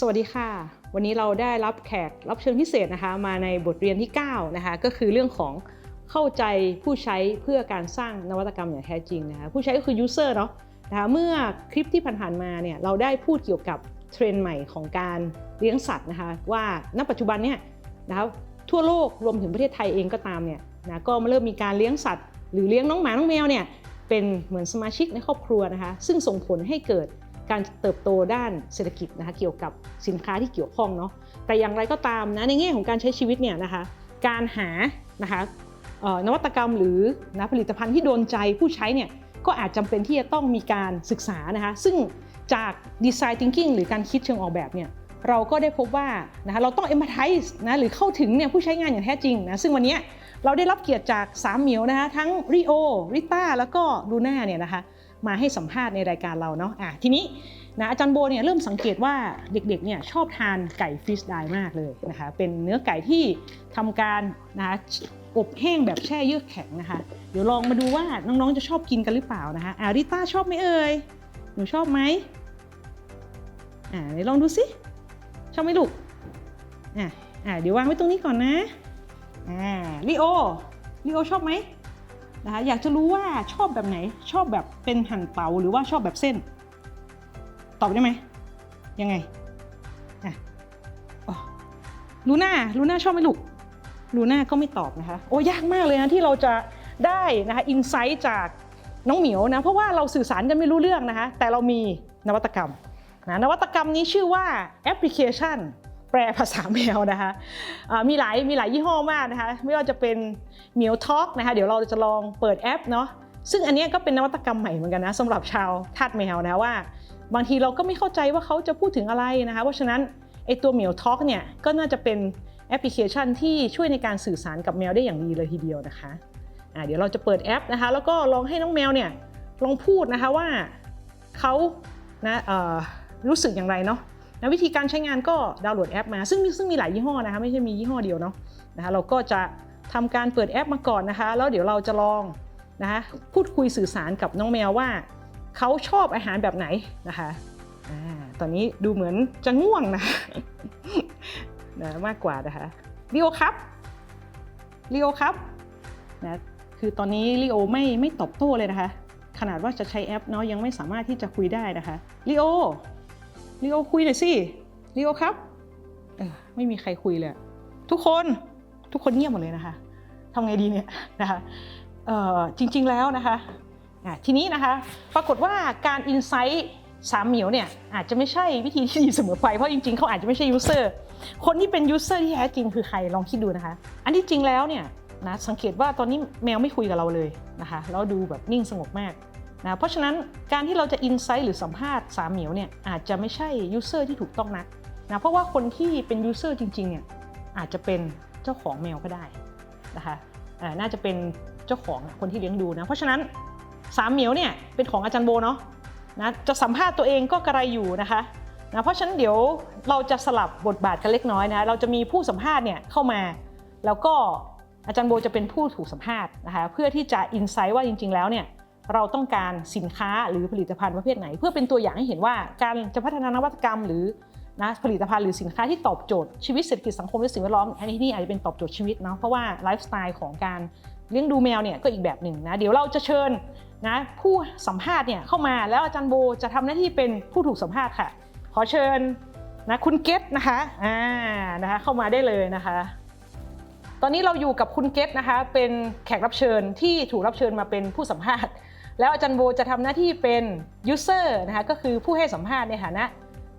สวัสดีค่ะ วันนี้เราได้รับแขกรับเชิญพิเศษนะคะมาในบทเรียนที่ 9 นะคะ ก็คือเรื่องของเข้าใจผู้ใช้เพื่อการสร้างนวัตกรรมอย่างแท้จริงนะคะผู้ใช้ก็คือ user เนาะนะคะเมื่อคลิปที่ผ่านๆมาเนี่ยเราได้พูดเกี่ยวกับเทรนด์ใหม่ของการเลี้ยงสัตว์นะคะว่าณปัจจุบันเนี่ยนะคะทั่วโลกรวมถึงประเทศไทยเองก็ตามเนี่ยนะก็มาเริ่มมีการเลี้ยงสัตว์ หรือเลี้ยงน้องหมาน้องแมวเนี่ยเป็นเหมือนสมาชิกในครอบครัวนะคะซึ่งส่งผลให้เกิด การเติบโตด้านเศรษฐกิจนะคะเกี่ยวกับสินค้าที่เกี่ยวข้องเนาะแต่อย่างไรก็ตามนะในแง่ของการใช้ชีวิตเนี่ยนะคะการหานะคะนวัตกรรมหรือนะผลิตภัณฑ์ที่โดนใจผู้ใช้เนี่ยก็อาจจำเป็นที่จะต้องมีการศึกษานะคะซึ่งจากดีไซน์ทิงกิ้งหรือการคิดเชิงออกแบบเนี่ยเราก็ได้พบว่านะคะเราต้อง empathize นะหรือเข้าถึงเนี่ยผู้ใช้งานอย่างแท้จริงนะซึ่งวันนี้เราได้รับเกียรติจากสามเหมียวนะคะทั้งริโอริต้าแล้วก็ลูน่าเนี่ยนะคะ มาให้สัมภาษณ์ในรายการเราเนาะอะทีนี้นะอาจารย์โบเนี่ยเริ่มสังเกตว่าเด็กๆเนี่ยชอบทานไก่ฟิชไดมากเลยนะคะเป็นเนื้อไก่ที่ทำการนะคะอบแห้งแบบแช่เยือกแข็งนะคะเดี๋ยวลองมาดูว่าน้องๆจะชอบกินกันหรือเปล่านะคะอาริต้าชอบไหมเอ่ยหนูชอบไหมอ่าไหนลองดูสิชอบไหมลูกอะอ่าเดี๋ยววางไว้ตรงนี้ก่อนนะอ่าลิโอลิโอชอบไหม นะคะอยากจะรู้ว่าชอบแบบไหนชอบแบบเป็นหั่นเตาหรือว่าชอบแบบเส้น ตอบได้ไหมยังไงอะลูน่าลูน่าชอบไหมลูกลูน่าก็ไม่ตอบนะคะโอ้ยากมากเลยนะที่เราจะได้นะคะอินไซต์จากน้องเหมียวนะเพราะว่าเราสื่อสารกันไม่รู้เรื่องนะคะแต่เรามีนวัตกรรมนะนวัตกรรมนี้ชื่อว่าแอปพลิเคชัน แปลภาษาแมวนะคะมีหลายมีหลายยี่ห้อมากนะคะ ไม่ว่าจะเป็นเหมียวท็อกนะคะ เดี๋ยวเราจะลองเปิดแอปเนาะซึ่งอันนี้ก็เป็นนวัตกรรมใหม่เหมือนกันนะสำหรับชาวทาสแมวนะว่า บางทีเราก็ไม่เข้าใจว่าเขาจะพูดถึงอะไรนะคะ เพราะฉะนั้นไอตัวเหมียวท็อกเนี่ยก็น่าจะเป็นแอปพลิเคชันที่ช่วยในการสื่อสารกับแมวได้อย่างดีเลยทีเดียวนะคะอ่าเดี๋ยวเราจะเปิดแอปนะคะ แล้วก็ลองให้น้องแมวเนี่ยลองพูดนะคะว่าเขานะรู้สึกอย่างไรเนาะ นะวิธีการใช้งานก็ดาวน์โหลดแอปมา ซึ่งมีซึ่งมีหลายยี่ห้อนะคะไม่ใช่มียี่ห้อเดียวเนาะนะคะเราก็จะทำการเปิดแอปมาก่อนนะคะ แล้วเดี๋ยวเราจะลองนะคะพูดคุยสื่อสารกับน้องแมวว่าเขาชอบอาหารแบบไหนนะคะอ่าตอนนี้ดูเหมือนจะง่วงนะนะมากกว่านะคะลีโอครับลีโอครับนะคือตอนนี้ลีโอไม่ไม่ตอบโต้เลยนะคะ ขนาดว่าจะใช้แอปเนาะยังไม่สามารถที่จะคุยได้นะคะลีโอ ลีโอคุยหน่อยสิลีโอครับเออไม่มีใครคุยเลย ทุกคนทุกคนเงียบหมดเลยนะคะทำไงดีเนี่ยนะคะเอ่อจริงๆแล้วนะคะะทีนี้นะคะปรากฏว่าการอินไซต์สามเหมียวเนี่ยอาจจะไม่ใช่วิธีที่ดีเสมอไปเพราะจริงๆเขาอาจจะไม่ใช่ยูเซอร์คนที่เป็นยูเซอร์ที่แท้จริงคือใครลองคิดดูนะคะ อันที่จริงแล้วเนี่ยนะสังเกตว่าตอนนี้แมวไม่คุยกับเราเลยนะคะแล้วดูแบบนิ่งสงบมาก นะเพราะฉะนั้นการที่เราจะอินไซต์หรือสัมภาษณ์สามเหมียวเนี่ยอาจจะไม่ใช่ยูเซอร์ที่ถูกต้องนักนะเพราะว่าคนที่เป็นยูเซอร์จริงๆเนี่ยอาจจะเป็นเจ้าของแมวก็ได้นะคะน่าจะเป็นเจ้าของคนที่เลี้ยงดูนะเพราะฉะนั้นสามเหมียวเนี่ยเป็นของอาจารย์โบเนาะนะจะสัมภาษณ์ตัวเองก็กระไรอยู่นะคะนะเพราะฉะนั้นเดี๋ยวเราจะสลับบทบาทกันเล็กน้อยนะเราจะมีผู้สัมภาษณ์เนี่ยเข้ามา แล้วก็อาจารย์โบจะเป็นผู้ถูกสัมภาษณ์นะคะเพื่อที่จะอินไซต์ว่าจริง ๆ แล้วเนี่ย เราต้องการสินค้าหรือผลิตภัณฑ์ประเภทไหน เพื่อเป็นตัวอย่างให้เห็นว่าการจะพัฒนานวัตกรรมหรือนะผลิตภัณฑ์หรือสินค้าที่ตอบโจทย์ชีวิตเศรษฐกิจสังคมและสิ่งแวดล้อมอันนี้นี่อาจจะเป็นตอบโจทย์ชีวิตเนาะเพราะว่าไลฟ์สไตล์ของการเลี้ยงดูแมวเนี่ยก็อีกแบบหนึ่งนะเดี๋ยวเราจะเชิญนะผู้สัมภาษณ์เนี่ยเข้ามาแล้วอาจารย์โบจะทำหน้าที่เป็นผู้ถูกสัมภาษณ์ค่ะ ขอเชิญนะคุณเกตนะคะอ่านะคะเข้ามาได้เลยนะคะ ตอนนี้เราอยู่กับคุณเกตนะคะเป็นแขกรับเชิญที่ถูกรับเชิญมาเป็นผู้สัมภาษณ์ แล้วอาจารย์โบจะทำหน้าที่เป็นยูเซอร์นะคะก็คือผู้ให้สัมภาษณ์ในฐานะ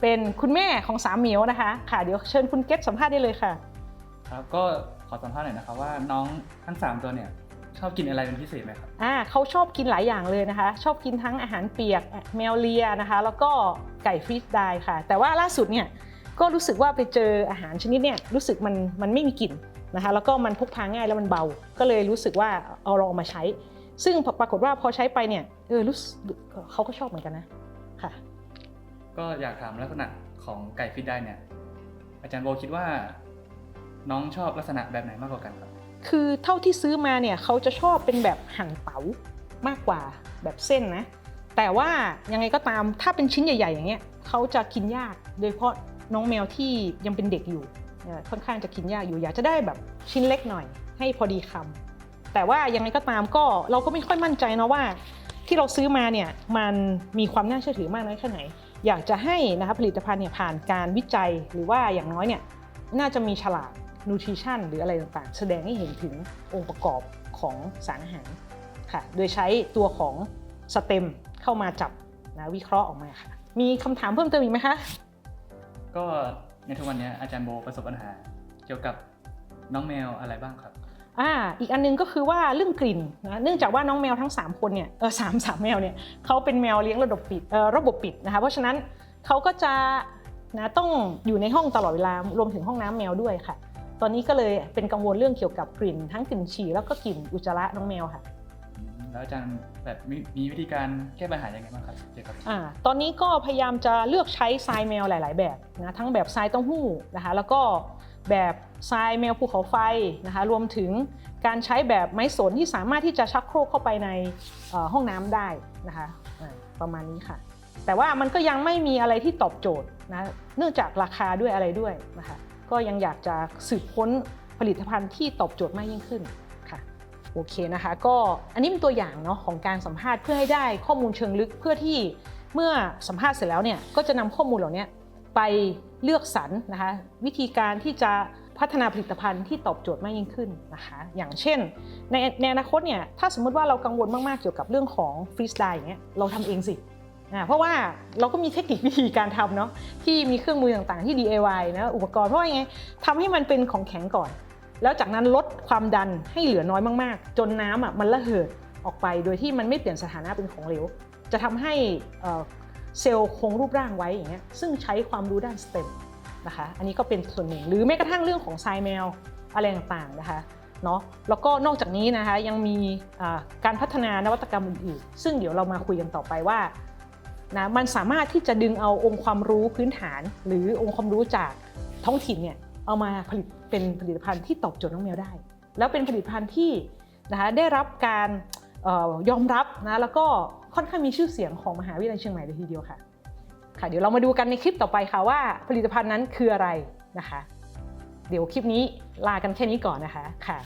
เป็นคุณแม่ของสามเหมียวนะคะค่ะเดี๋ยวเชิญคุณเกตสัมภาษณ์ได้เลยค่ะครับก็ขอสัมภาษณ์หน่อยนะครับว่าน้องทั้ง 3 ตัวเนี่ยชอบกินอะไรเป็นพิเศษไหมครับอ่าเขาชอบกินหลายอย่างเลยนะคะ ชอบกินทั้งอาหารเปียกแมวเลียนะคะ แล้วก็ไก่ฟรีสไดร์ค่ะ แต่ว่าล่าสุดเนี่ยก็รู้สึกว่าไปเจออาหารชนิดเนี่ยรู้สึกมันมันไม่มีกลิ่นนะคะ แล้วก็มันพกพาง่ายแล้วมันเบา ก็เลยรู้สึกว่าเอาลองมาใช้ ซึ่งปรากฏว่าพอใช้ไปเนี่ยเออรู้สึกเขาก็ชอบเหมือนกันนะค่ะ ก็อยากถามลักษณะของไก่ฟิตได้เนี่ย อาจารย์โบคิดว่า น้องชอบลักษณะแบบไหนมากกว่ากันครับ คือเท่าที่ซื้อมาเนี่ยเขาจะชอบเป็นแบบหั่นเต๋ามากกว่าแบบเส้นนะ แต่ว่ายังไงก็ตามถ้าเป็นชิ้นใหญ่ ๆ อย่างเงี้ยเขาจะกินยาก โดยเฉพาะน้องแมวที่ยังเป็นเด็กอยู่เอ่อค่อนข้างจะกินยากอยู่อยากจะได้แบบชิ้นเล็กหน่อย ให้พอดีคำ แต่ว่ายังไงก็ตามก็เราก็ไม่ค่อยมั่นใจนะว่า ที่เราซื้อมาเนี่ยมันมีความน่าเชื่อถือมากน้อยแค่ไหน อยากจะให้นะคะผลิตภัณฑ์เนี่ยผ่านการวิจัยหรือว่าอย่างน้อยเนี่ยน่าจะมีฉลากนูทริชั่นหรืออะไรต่างๆ แสดงให้เห็นถึงองค์ประกอบของสารอาหารค่ะ โดยใช้ตัวของสเต็มเข้ามาจับนะวิเคราะห์ออกมาค่ะ มีคำถามเพิ่มเติมอีกไหมคะ ก็ในทุกวันนี้อาจารย์โบประสบปัญหา เกี่ยวกับน้องแมวอะไรบ้างครับ อ่าอีกอันนึงก็คือว่าเรื่องกลิ่นนะเนื่องจากว่าน้องแมวทั้ง 3 คนเนี่ยเออสามสามแมวเนี่ยเขาเป็นแมวเลี้ยงระบบปิดเอ่อระบบปิดนะคะเพราะฉะนั้นเขาก็จะนะต้องอยู่ในห้องตลอดเวลารวมถึงห้องน้ำแมวด้วยค่ะ ตอนนี้ก็เลยเป็นกังวลเรื่องเกี่ยวกับกลิ่น ทั้งกลิ่นฉี่แล้วก็กลิ่นอุจจาระน้องแมวค่ะแล้วอาจารย์แบบมีมีวิธีการแก้ปัญหายังไงบ้างครับเกี่ยวกับอ่าตอนนี้ก็พยายามจะเลือกใช้ทรายแมวหลาย ๆ แบบนะทั้งแบบทรายเต้าหู้นะคะแล้วก็ แบบทรายแมวภูเขาไฟนะคะรวมถึงการใช้แบบไม้สนที่สามารถที่จะชักโครกเข้าไปในห้องน้ำได้นะคะประมาณนี้ค่ะ แต่ว่ามันก็ยังไม่มีอะไรที่ตอบโจทย์นะเนื่องจากราคาด้วยอะไรด้วยนะคะก็ยังอยากจะสืบค้นผลิตภัณฑ์ที่ตอบโจทย์มากยิ่งขึ้นค่ะโอเคนะคะก็อันนี้เป็นตัวอย่างเนาะของการสัมภาษณ์เพื่อให้ได้ข้อมูลเชิงลึกเพื่อที่เมื่อสัมภาษณ์เสร็จแล้วเนี่ยก็จะนำข้อมูลเหล่านี้ไป เลือกสรรนะคะวิธีการที่จะพัฒนาผลิตภัณฑ์ที่ตอบโจทย์มากยิ่งขึ้นนะคะอย่างเช่น ในในอนาคตเนี่ยถ้าสมมติว่าเรากังวลมากๆเกี่ยวกับเรื่องของฟรีสไตล์อย่างเงี้ยเราทำเองสิอ่าเพราะว่าเราก็มีเทคนิควิธีการทำเนาะที่มีเครื่องมือต่างๆที่ DIY นะอุปกรณ์เพราะว่าไงทำให้มันเป็นของแข็งก่อน แล้วจากนั้นลดความดันให้เหลือน้อยมากๆ จนน้ำอะมันระเหิดออกไปโดยที่มันไม่เปลี่ยนสถานะเป็นของเหลวจะทำให้ เซลล์คงรูปร่างไว้อย่างเงี้ยซึ่งใช้ความรู้ด้านสเต็มนะคะอันนี้ก็เป็นส่วนหนึ่งหรือแม้กระทั่งเรื่องของทรายแมวอะไรต่างๆนะคะเนาะแล้วก็นอกจากนี้นะคะยังมีการพัฒนานวัตกรรมอื่นๆซึ่งเดี๋ยวเรามาคุยกันต่อไปว่านะมันสามารถที่จะดึงเอาองค์ความรู้พื้นฐาน หรือองค์ความรู้จากท้องถิ่นเนี่ยเอามาผลิตเป็นผลิตภัณฑ์ที่ตอบโจทย์น้องแมวได้ แล้วเป็นผลิตภัณฑ์ที่นะคะได้รับการออยอมรับนะแล้วก็ ค่อนข้างมีชื่อเสียงของมหาวิทยาลัยเชียงใหม่เลยทีเดียวค่ะ ค่ะ เดี๋ยวเรามาดูกันในคลิปต่อไปค่ะว่า ผลิตภัณฑ์นั้นคืออะไรนะคะ เดี๋ยวคลิปนี้ลากันแค่นี้ก่อนนะคะค่ะ